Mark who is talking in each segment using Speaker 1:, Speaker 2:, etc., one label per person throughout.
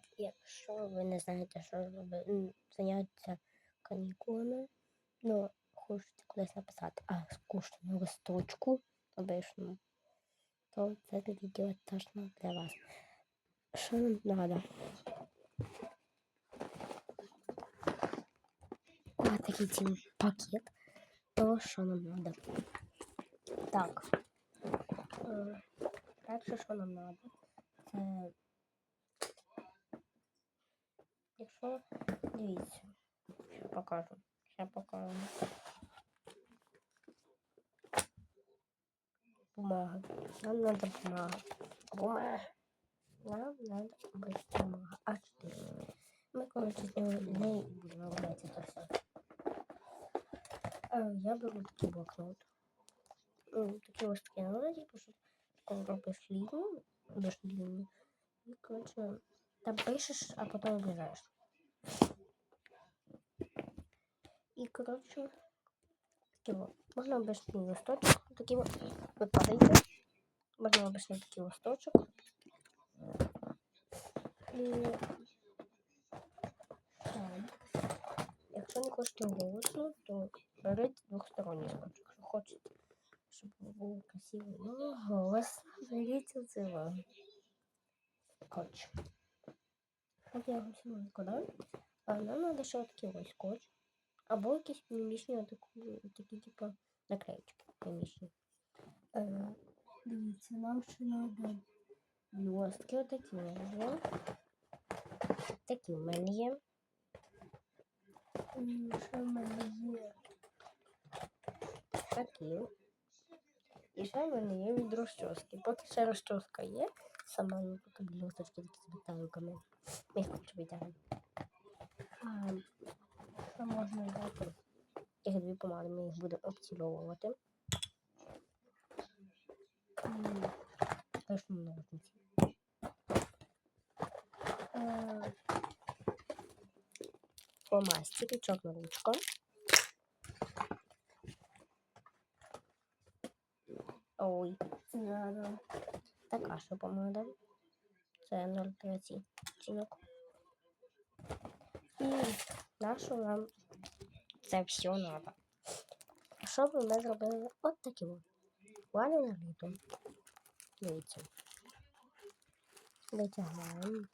Speaker 1: Ребят, якщо ви не знаєте, що робити, зайнятися канікулами, ну, хочете кудись написати, а скучну листочку обичному, то це відео точно для вас. Що нам треба? А, такий цілий пакет. То, що нам треба. Так. Е, Перше, що нам треба, це якщо дивіться, ще покажу. Ще покажу. Бумага. Нам надо бумага. Бумага. Нам надо обычная бумага. А4. Мы, короче, сделали для неї і будемо робити це все. Е, Я беру такий блокнот. Ну, такі ось такі надо, типу, щоб коли робиш лінію, робиш лінію, і, короче, там пишеш, а потім обрізаєш. І, коротше, такі вот. Можна обичний листочок, такий вот, ви падаєте. Можна обичний такий листочок. І там. Якщо не хочете голосно, то беріть двосторонній листочок. Якщо хочете, щоб було красиво, ну, голос, беріть оцього. Коротше. От я його всі викладаю. А нам треба ще такий ось скотч. Або якісь мімішні такі, такі типу, наклеїчки мімішні. Е, дивіться, нам ще треба блістки отакі у мене є. Такі в мене є. Ще в мене є такі. І ще в мене є від розчоски. Поки ще розчоска є, сама поки блісточки такі з металиками. Ми їх хочу витягнути. А, що можна дати? Помади, ми їх будемо обцільовувати. М, Точно ножниці. Е, Фломастики, чорна ручка. Ой, надо. Така що помада. Це 0,3 цінок. І нашу нам це все треба. Щоб ми зробили от такі от. Плани на літо. Дивіться. Витягаємо.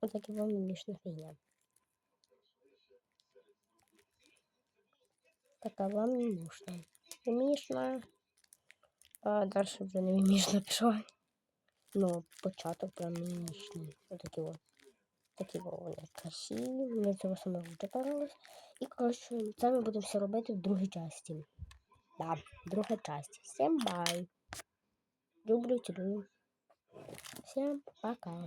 Speaker 1: Ось такі вам мімішна фігня. Така вам мімішна. Мімішна. А далі вже не мімішна пішла. Ну, початок прям мімішний. Ось такі от. Такі вони красиві. Мені цього саме дуже понравилось. І, коротше, це ми будемо все робити в другій часті. Да, друга часть. Всем бай. Люблю, цілую. Всем пока.